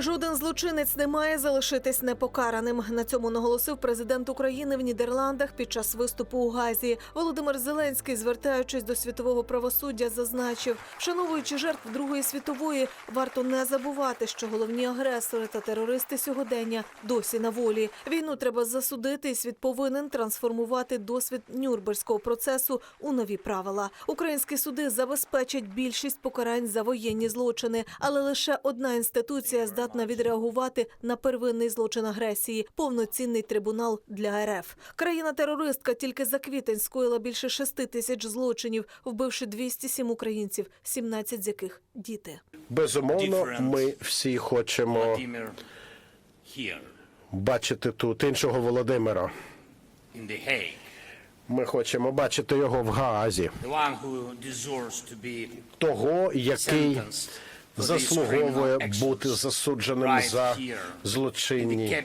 Жоден злочинець не має залишитись непокараним. На цьому наголосив президент України в Нідерландах під час виступу у Газі. Володимир Зеленський, звертаючись до світового правосуддя, зазначив, вшановуючи жертв Другої світової, варто не забувати, що головні агресори та терористи сьогодення досі на волі. Війну треба засудити, і світ повинен трансформувати досвід Нюрнберзького процесу у нові правила. Українські суди забезпечать більшість покарань за воєнні злочини, але лише одна інституція здатна відреагувати на первинний злочин агресії повноцінний трибунал для РФ. Країна-терористка тільки за квітень скоїла більше шести тисяч злочинів, вбивши 207 українців, 17 з яких діти. Безумовно, ми всі хочемо бачити тут іншого Володимира. Ми хочемо бачити його в Гаазі, того, який заслуговує бути засудженим за злочинні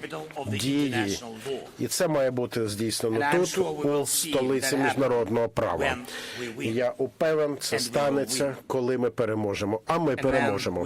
дії. І це має бути здійснено тут, у столиці міжнародного права. Я упевнен, це станеться, коли ми переможемо. А ми переможемо.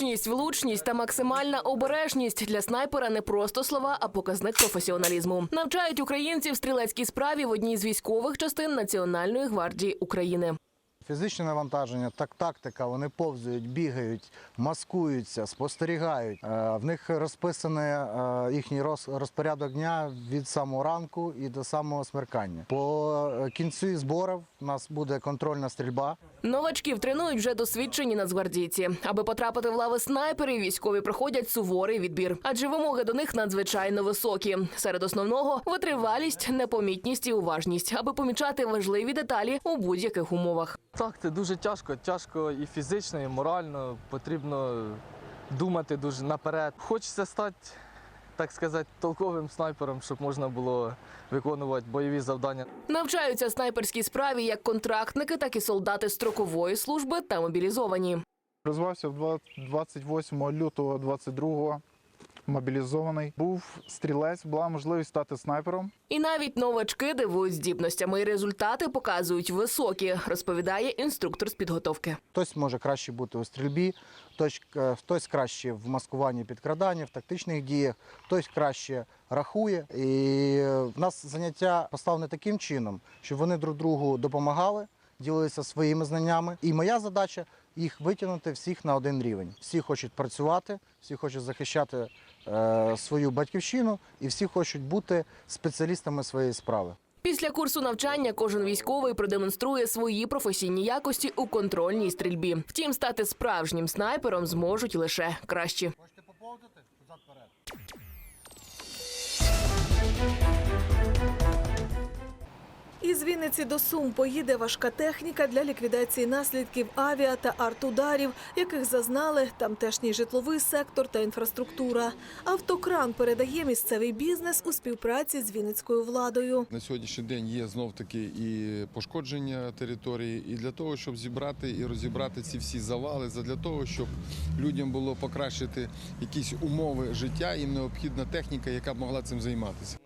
Точність, влучність та максимальна обережність для снайпера не просто слова, а показник професіоналізму. Навчають українців стрілецькій справі в одній з військових частин Національної гвардії України. Фізичне навантаження, так тактика, вони повзають, бігають, маскуються, спостерігають. Е, В них розписаний е, їхній роз- розпорядок дня від самого ранку і до самого смеркання. По е, кінці зборів у нас буде контрольна стрільба. Новачків тренують вже досвідчені нацгвардійці. Аби потрапити в лави снайперів, військові проходять суворий відбір, адже вимоги до них надзвичайно високі. Серед основного витривалість, непомітність і уважність, аби помічати важливі деталі у будь-яких умовах. Так, це дуже тяжко. Тяжко і фізично, і морально. Потрібно думати дуже наперед. Хочеться стати, так сказати, толковим снайпером, щоб можна було виконувати бойові завдання. Навчаються снайперській справі як контрактники, так і солдати строкової служби та мобілізовані. Два- 28 лютого 22-го, мобілізований. Був стрілець, була можливість стати снайпером. І навіть новачки дивують здібностями, і результати показують високі, розповідає інструктор з підготовки. Хтось може краще бути у стрільбі, хтось, е, хтось краще в маскуванні підкрадання, в тактичних діях, хтось краще рахує. І е, в нас заняття поставлене таким чином, щоб вони друг другу допомагали, ділилися своїми знаннями. І моя задача їх витягнути всіх на один рівень. Всі хочуть працювати, всі хочуть захищати свою батьківщину, і всі хочуть бути спеціалістами своєї справи. Після курсу навчання кожен військовий продемонструє свої професійні якості у контрольній стрільбі. Втім, стати справжнім снайпером зможуть лише кращі. Із Вінниці до Сум поїде важка техніка для ліквідації наслідків авіа та артударів, яких зазнали тамтешній житловий сектор та інфраструктура. Автокран передає місцевий бізнес у співпраці з Вінницькою владою. На сьогоднішній день є знов таки і пошкодження території, і для того, щоб зібрати і розібрати ці всі завали, для того, щоб людям було покращити якісь умови життя, їм необхідна техніка, яка б могла цим займатися.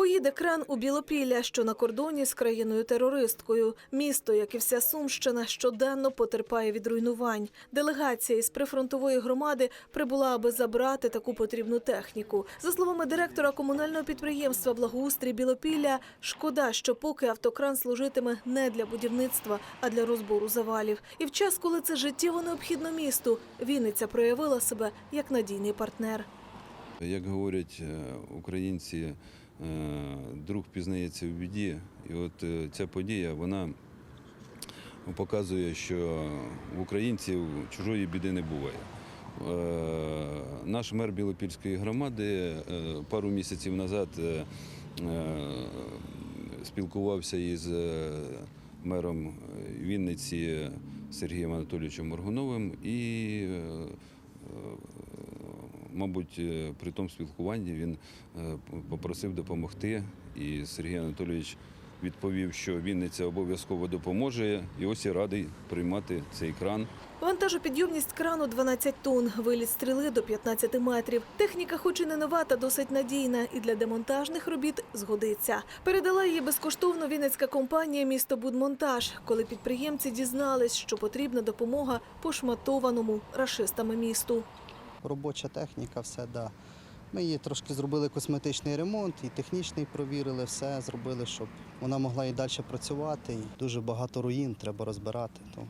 Поїде кран у Білопілля, що на кордоні з країною-терористкою. Місто, як і вся Сумщина, щоденно потерпає від руйнувань. Делегація із прифронтової громади прибула, аби забрати таку потрібну техніку. За словами директора комунального підприємства Благоустрій Білопілля, шкода, що поки автокран служитиме не для будівництва, а для розбору завалів. І в час, коли це життєво необхідно місту, Вінниця проявила себе як надійний партнер. Як говорять е, українці, друг пізнається в біді. І от е, ця подія вона показує, що в українців чужої біди не буває. Е, Наш мер Білопільської громади е, пару місяців назад е, е, спілкувався із е, мером Вінниці Сергієм Анатолійовичем Моргуновим і е, мабуть, е, при тому спілкуванні він е, попросив допомогти, і Сергій Анатолійович відповів, що Вінниця обов'язково допоможе, і ось я радий приймати цей кран Вантажопідйомність крану 12 тонн, виліт стріли до 15 метрів. Техніка, хоч і не нова, та досить надійна, і для демонтажних робіт згодиться. Передала її безкоштовно вінницька компанія «Місто Будмонтаж», коли підприємці дізнались, що потрібна допомога пошматованому рашистами місту. Робоча техніка, все да. Ми її трошки зробили косметичний ремонт і технічний провірили, все зробили, щоб вона могла і далі працювати. Дуже багато руїн треба розбирати. То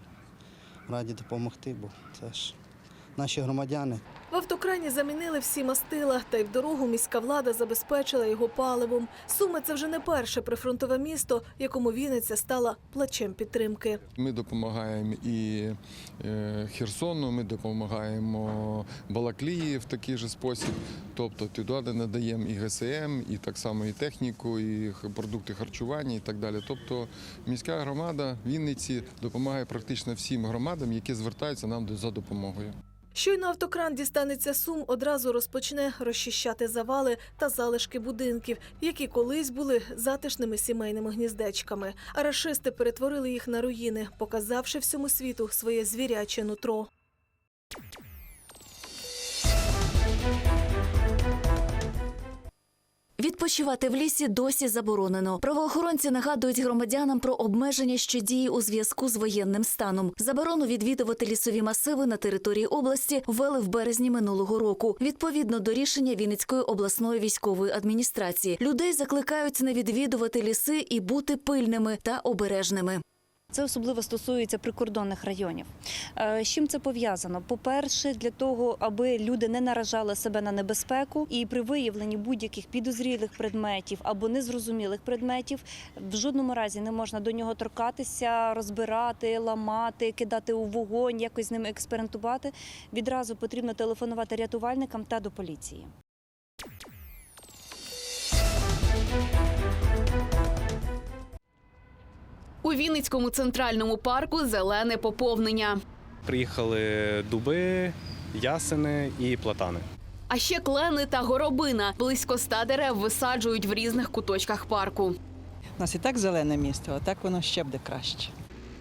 раді допомогти, бо це ж наші громадяни. В автокрані замінили всі мастила, та й в дорогу міська влада забезпечила його паливом. Суми це вже не перше прифронтове місто, якому Вінниця стала плачем підтримки. Ми допомагаємо і е, Херсону, ми допомагаємо Балаклії в такий же спосіб. Тобто туди надаємо і ГСМ, і так само і техніку, і продукти харчування, і так далі. Тобто міська громада Вінниці допомагає практично всім громадам, які звертаються нам до- за допомогою. Щойно автокран дістанеться сум, одразу розпочне розчищати завали та залишки будинків, які колись були затишними сімейними гніздечками. А рашисти перетворили їх на руїни, показавши всьому світу своє звіряче нутро. Відпочивати в лісі досі заборонено. Правоохоронці нагадують громадянам про обмеження, що діє у зв'язку з воєнним станом. Заборону відвідувати лісові масиви на території області ввели в березні минулого року. Відповідно до рішення Вінницької обласної військової адміністрації, людей закликають не відвідувати ліси і бути пильними та обережними. Це особливо стосується прикордонних районів. Е, З чим це пов'язано? По-перше, для того, аби люди не наражали себе на небезпеку, і при виявленні будь-яких підозрілих предметів або незрозумілих предметів в жодному разі не можна до нього торкатися, розбирати, ламати, кидати у вогонь, якось з ними експериментувати. Відразу потрібно телефонувати рятувальникам та до поліції. У Вінницькому центральному парку зелене поповнення. Приїхали дуби, ясени і платани. А ще клени та горобина. Близько ста дерев висаджують в різних куточках парку. У нас і так зелене місто, а так воно ще буде краще.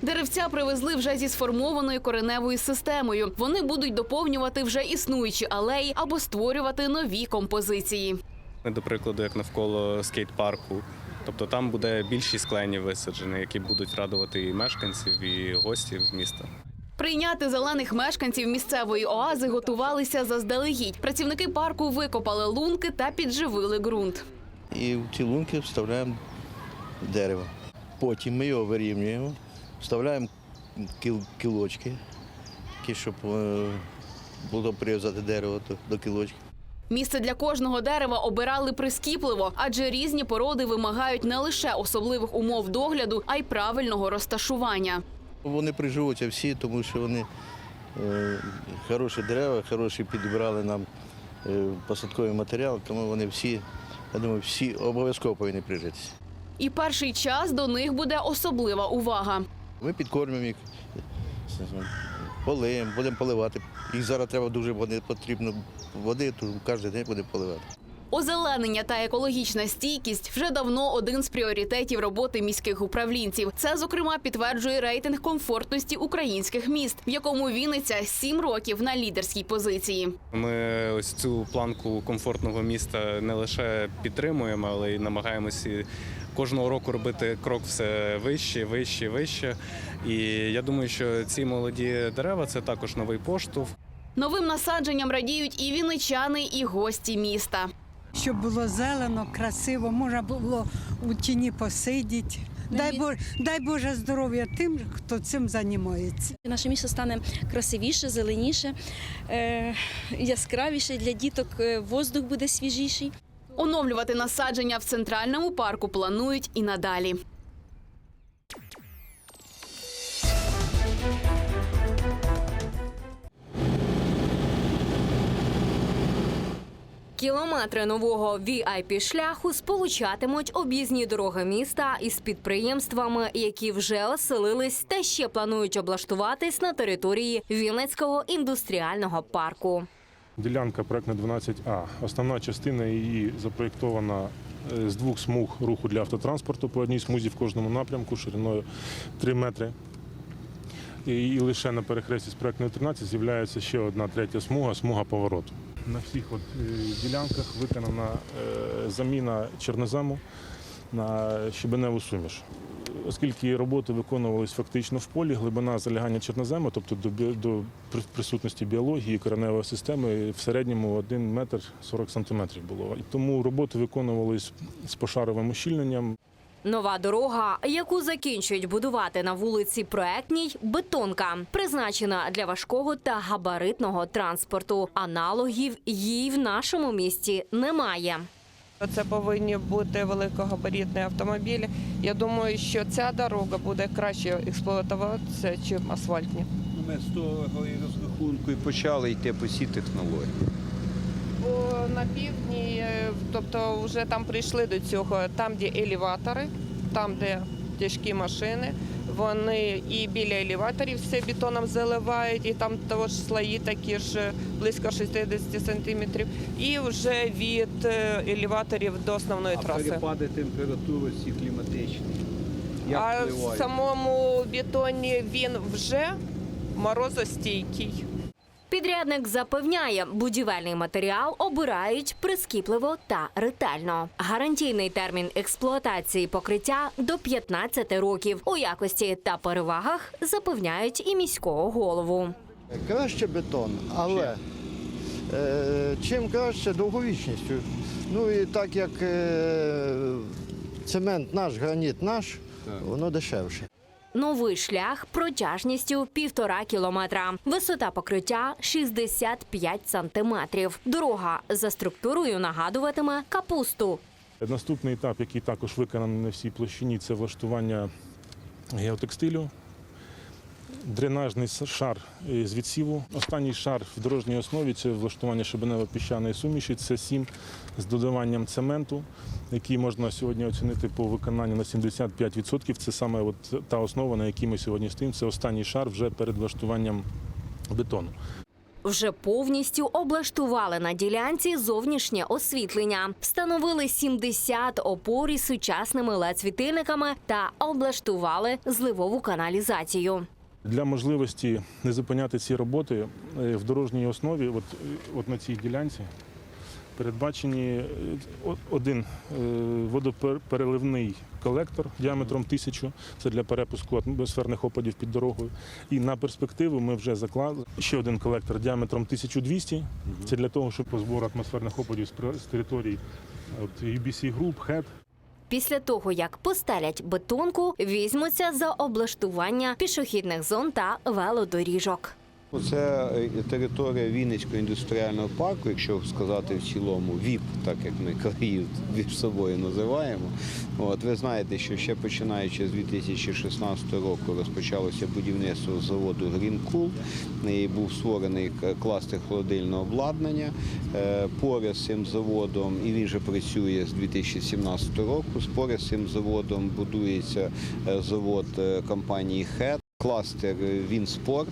Деревця привезли вже зі сформованою кореневою системою. Вони будуть доповнювати вже існуючі алеї або створювати нові композиції. Ми, до прикладу, як навколо скейт-парку. Тобто там буде більшість кленів висаджені, які будуть радувати і мешканців, і гостів міста. Прийняти зелених мешканців місцевої оази готувалися заздалегідь. Працівники парку викопали лунки та підживили ґрунт. І в ці лунки вставляємо дерево. Потім ми його вирівнюємо, вставляємо кіл- кілочки, щоб е, було прив'язати дерево до кілочки. Місце для кожного дерева обирали прискіпливо, адже різні породи вимагають не лише особливих умов догляду, а й правильного розташування. Вони приживуться всі, тому що вони е, хороші дерева, хороші підібрали нам е, посадковий матеріал, тому вони всі, я думаю, всі обов'язково повинні прижитися. І перший час до них буде особлива увага. Ми підкормимо їх, полиємо, будемо поливати. Їх зараз треба дуже вони потрібно води, то кожен день будемо поливати. Озеленення та екологічна стійкість вже давно один з пріоритетів роботи міських управлінців. Це, зокрема, підтверджує рейтинг комфортності українських міст, в якому Вінниця сім років на лідерській позиції. Ми ось цю планку комфортного міста не лише підтримуємо, але й намагаємося кожного року робити крок все вище, вище, вище. І я думаю, що ці молоді дерева це також новий поштовх. Новим насадженням радіють і вінничани, і гості міста. Щоб було зелено, красиво, можна було у тіні посидіти. Дай Боже, дай Боже здоров'я тим, хто цим займається. Наше місто стане красивіше, зеленіше, е, яскравіше для діток, е, воздух буде свіжіший. Оновлювати насадження в центральному парку планують і надалі. Кілометри нового vip шляху сполучатимуть об'їзні дороги міста із підприємствами, які вже оселились та ще планують облаштуватись на території Вінницького індустріального парку. Ділянка проектна 12А. Основна частина її запроєктована е, з двох смуг руху для автотранспорту по одній смузі в кожному напрямку шириною 3 метри. і, лише на перехресті з проектною 13 з'являється ще одна третя смуга, смуга повороту. На всіх от, е, ділянках виконана е, заміна чорнозему на щебеневу суміш. Оскільки роботи виконувалися фактично в полі, глибина залягання чорнозему, тобто до, до присутності біології кореневої системи, в середньому 1 метр 40 сантиметрів було. І тому роботи виконувалися з пошаровим ущільненням. Нова дорога, яку закінчують будувати на вулиці Проектній, бетонка, призначена для важкого та габаритного транспорту. Аналогів їй в нашому місті немає. Це повинні бути великогабаритні автомобілі. Я думаю, що ця дорога буде краще експлуатуватися, ніж асфальтні. Ми з того розрахунку і почали йти по цій технології. Бо на півдні, тобто вже там прийшли до цього, там, де елеватори, там, де тяжкі машини, вони і біля елеваторів все бетоном заливають, і там також слої такі ж близько 60 сантиметрів, і вже від е, елеваторів до основної А траси. перепади температури ці кліматичні. Як а в самому бетоні він вже морозостійкий. Підрядник запевняє, будівельний матеріал обирають прискіпливо та ретельно. Гарантійний термін експлуатації покриття до 15 років. У якості та перевагах запевняють і міського голову. Краще бетон, але е, чим краще довговічністю. Ну і так як е, цемент наш, граніт наш, воно дешевше. Новий шлях протяжністю півтора кілометра. Висота покриття 65 сантиметрів. Дорога за структурою нагадуватиме капусту. Наступний етап, який також виконаний на всій площині, це влаштування геотекстилю. Дренажний шар е, з відсіву. Останній шар в дорожній основі це влаштування шибенево-піщаної суміші. Це сім з додаванням цементу, який можна сьогодні оцінити по виконанню на 75%. Це саме от та основа, на якій ми сьогодні стоїмо. Це останній шар вже перед влаштуванням бетону. Вже повністю облаштували на ділянці зовнішнє освітлення, встановили 70 опор сучасними LED-світильниками та облаштували зливову каналізацію. Для можливості не зупиняти ці роботи е, в дорожній основі, от, от на цій ділянці, передбачені е, один е, водопереливний колектор діаметром 1000, це для перепуску атмосферних опадів під дорогою. І на перспективу ми вже заклали ще один колектор діаметром 1200, це для того, щоб по збору атмосферних опадів з територій UBC Group, HED, Після того, як постелять бетонку, візьмуться за облаштування пішохідних зон та велодоріжок. Це е, територія Вінницького індустріального парку, якщо сказати в цілому, ВІП, так як ми країв між собою називаємо. От ви знаєте, що ще починаючи з 2016 року розпочалося будівництво заводу Грінкул. Був створений кластер холодильного обладнання. Е, Поряд з цим заводом, і він вже працює з 2017 року. Поряд з цим заводом будується е, завод компанії ХЕД. Кластер Вінспорт.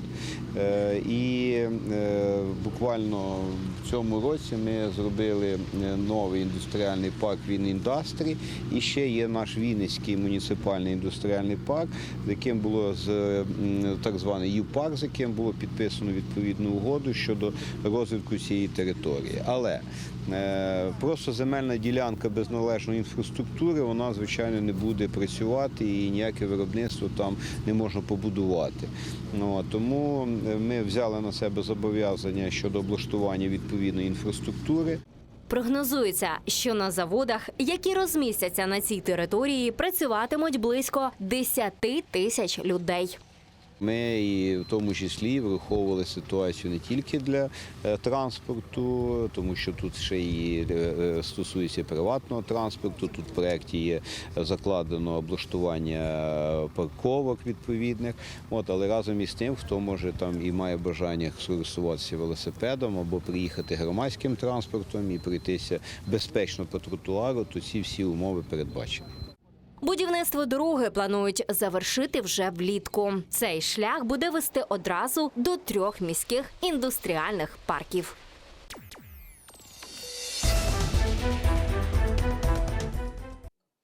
Е, І е, буквально в цьому році ми зробили е, новий індустріальний парк Вініндастрі. І ще є наш Вінницький муніципальний індустріальний парк, з яким було з так званий ЮПАРК, з яким було підписано відповідну угоду щодо розвитку цієї території. Але просто земельна ділянка без належної інфраструктури, вона звичайно не буде працювати і ніяке виробництво там не можна побудувати. Ну, тому е, ми взяли на себе зобов'язання щодо облаштування відповідної інфраструктури. Прогнозується, що на заводах, які розмістяться на цій території, працюватимуть близько 10 тисяч людей. Ми і в тому числі враховували ситуацію не тільки для е, транспорту, тому що тут ще і е, е, стосується приватного транспорту. Тут в проєкті є закладено облаштування парковок відповідних. От, але разом із тим, хто може там і має бажання скористуватися велосипедом або приїхати громадським транспортом і пройтися безпечно по тротуару, то ці всі умови передбачені. Будівництво дороги планують завершити вже влітку. Цей шлях буде вести одразу до трьох міських індустріальних парків.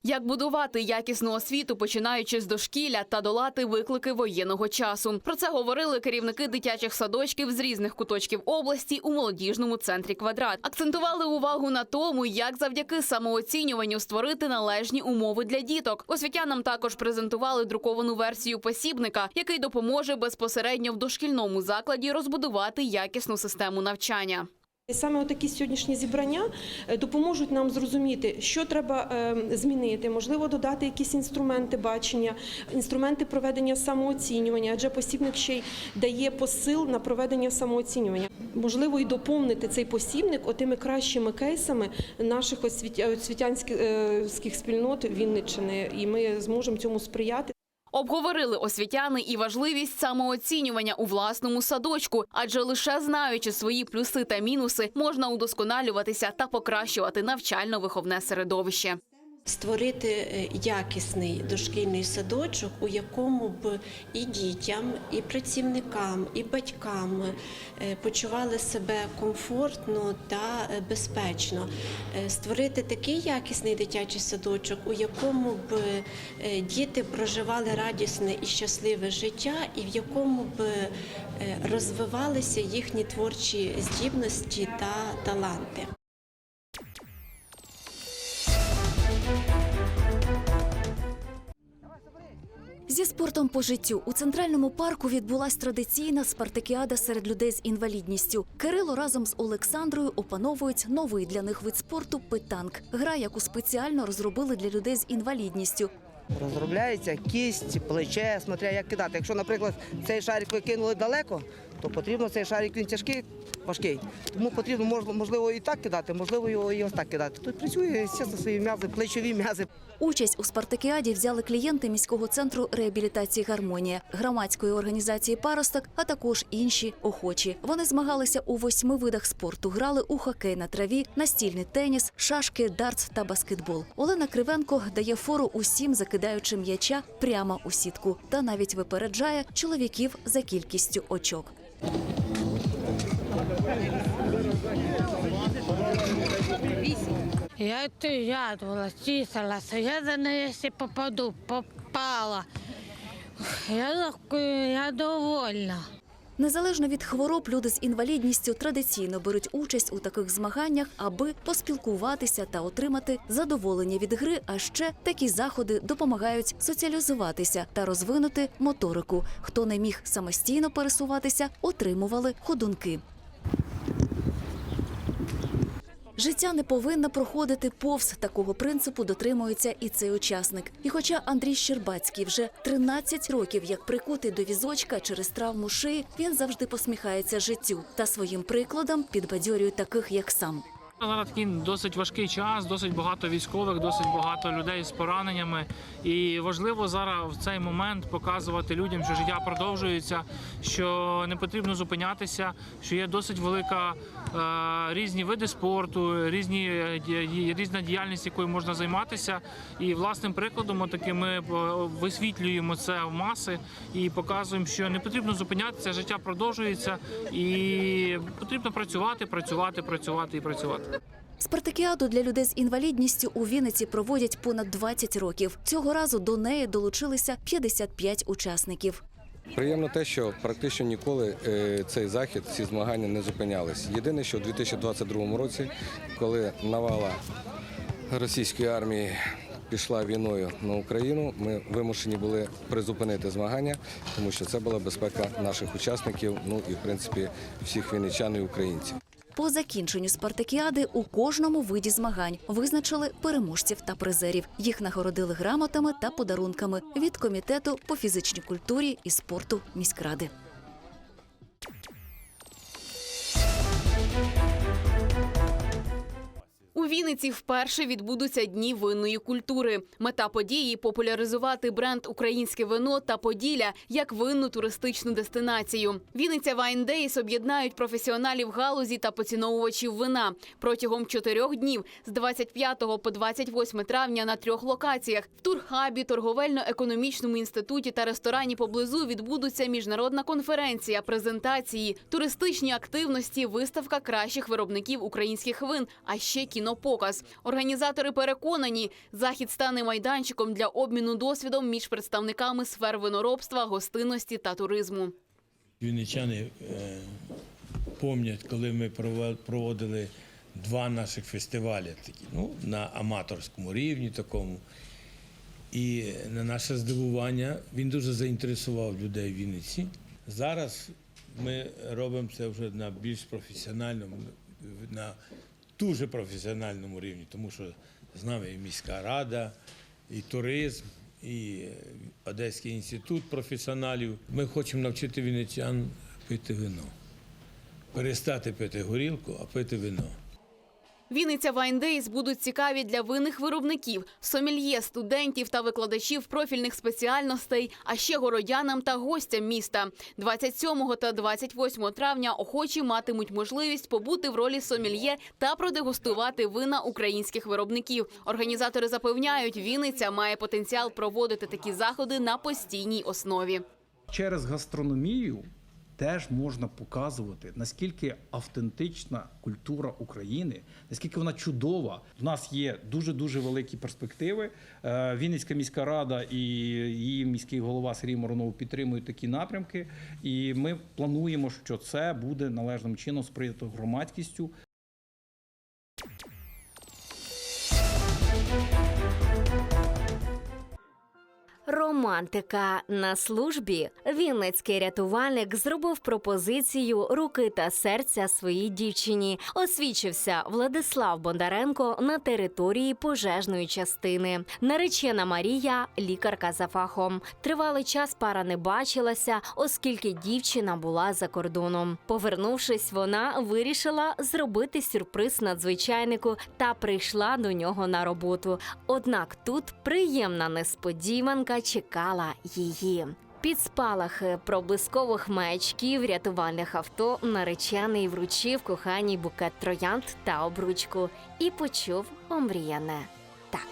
Як будувати якісну освіту, починаючи з дошкілля та долати виклики воєнного часу. Про це говорили керівники дитячих садочків з різних куточків області у молодіжному центрі квадрат. Акцентували увагу на тому, як завдяки самооцінюванню створити належні умови для діток. Освітянам також презентували друковану версію посібника, який допоможе безпосередньо в дошкільному закладі розбудувати якісну систему навчання. І саме такі сьогоднішні зібрання е, допоможуть нам зрозуміти, що треба е, змінити, можливо, додати якісь інструменти бачення, інструменти проведення самооцінювання, адже посібник ще й дає посил на проведення самооцінювання. Можливо, і доповнити цей посібник отими кращими кейсами наших освітянських спільнот Вінниччини, і ми зможемо цьому сприяти. Обговорили освітяни і важливість самооцінювання у власному садочку, адже лише знаючи свої плюси та мінуси, можна удосконалюватися та покращувати навчально-виховне середовище. Створити е, якісний дошкільний садочок, у якому б і дітям, і працівникам, і батькам е, почували себе комфортно та е, безпечно. Створити такий якісний дитячий садочок, у якому б діти проживали радісне і щасливе життя, і в якому б розвивалися їхні творчі здібності та таланти. Зі спортом по життю у центральному парку відбулась традиційна спартакіада серед людей з інвалідністю. Кирило разом з Олександрою опановують новий для них вид спорту питанк. Гра, яку спеціально розробили для людей з інвалідністю. Розробляється кість, плече, смотря як кидати. Якщо, наприклад, цей шарик викинули далеко, то потрібно цей шарик він тяжкий, важкий. Тому потрібно мож- можливо і так кидати, можливо, його і ось так кидати. Тут працює чесно свої м'язи, плечові м'язи. Участь у спартакіаді взяли клієнти міського центру реабілітації Гармонія, громадської організації Паросток, а також інші охочі. Вони змагалися у восьми видах спорту. Грали у хокей на траві, настільний теніс, шашки, дартс та баскетбол. Олена Кривенко дає фору усім закидаючим м'яча прямо у сітку та навіть випереджає чоловіків за кількістю очок. Я это ядовалась, числилась. Я за неї, якщо попаду, попала. Я, я довольна. Незалежно від хвороб, люди з інвалідністю традиційно беруть участь у таких змаганнях, аби поспілкуватися та отримати задоволення від гри. А ще такі заходи допомагають соціалізуватися та розвинути моторику. Хто не міг самостійно пересуватися, отримували ходунки. Життя не повинно проходити повз такого принципу дотримується і цей учасник. І хоча Андрій Щербацький вже 13 років як прикутий до візочка через травму шиї, він завжди посміхається життю та своїм прикладом підбадьорює таких, як сам. Зараз такий досить важкий час, досить багато військових, досить багато людей з пораненнями. І важливо зараз в цей момент показувати людям, що життя продовжується, що не потрібно зупинятися, що є досить велика е, різні види спорту, різні е, різна діяльність, якою можна займатися. І власним прикладом, отаки ми е, висвітлюємо це в маси і показуємо, що не потрібно зупинятися, життя продовжується, і потрібно працювати, працювати, працювати і працювати. Спартакіаду для людей з інвалідністю у Вінниці проводять понад 20 років. Цього разу до неї долучилися 55 учасників. Приємно те, що практично ніколи е, цей захід, ці змагання не зупинялись. Єдине, що у 2022 році, коли навала російської армії пішла війною на Україну, ми вимушені були призупинити змагання, тому що це була безпека наших учасників, ну і в принципі всіх вінничан і українців. По закінченню спартакіади у кожному виді змагань визначили переможців та призерів. Їх нагородили грамотами та подарунками від комітету по фізичній культурі і спорту міськради. Вінниці вперше відбудуться дні винної культури. Мета події популяризувати бренд Українське вино та Поділля як винну туристичну дестинацію. Вінниця Wine Days об'єднають професіоналів галузі та поціновувачів вина протягом чотирьох днів з 25 по 28 травня на трьох локаціях. В турхабі, торговельно-економічному інституті та ресторані поблизу відбудуться міжнародна конференція, презентації, туристичні активності, виставка кращих виробників українських вин, а ще кінопоказ. Показ. Організатори переконані, захід стане майданчиком для обміну досвідом між представниками сфер виноробства, гостинності та туризму. Вінничани е, пам'ятають, коли ми проводили два наших фестивалі такі, ну, на аматорському рівні такому. І на наше здивування він дуже заінтересував людей в Вінниці. Зараз ми робимо це вже на більш професіональному, на дуже професіональному рівні, тому що з нами і міська рада, і туризм, і Одеський інститут професіоналів. Ми хочемо навчити вінничан пити вино. Перестати пити горілку, а пити вино. Вінниця Вайндейс будуть цікаві для винних виробників, сомельє, студентів та викладачів профільних спеціальностей, а ще городянам та гостям міста. 27 та 28 травня охочі матимуть можливість побути в ролі сомельє та продегустувати вина українських виробників. Організатори запевняють, Вінниця має потенціал проводити такі заходи на постійній основі. через гастрономію теж можна показувати, наскільки автентична культура України, наскільки вона чудова. У нас є дуже дуже великі перспективи. Е, Вінницька міська рада і її міський голова Сергій Моронов підтримують такі напрямки. І ми плануємо, що це буде належним чином сприйнято громадськістю. Романтика на службі. Вінницький рятувальник зробив пропозицію руки та серця своїй дівчині. Освічився Владислав Бондаренко на території пожежної частини. Наречена Марія, лікарка за фахом. Тривалий час пара не бачилася, оскільки дівчина була за кордоном. Повернувшись, вона вирішила зробити сюрприз надзвичайнику та прийшла до нього на роботу. Однак тут приємна несподіванка чекала її. Під спалахи проблискових маячків рятувальних авто наречений вручив коханій букет троянд та обручку і почув омріяне так.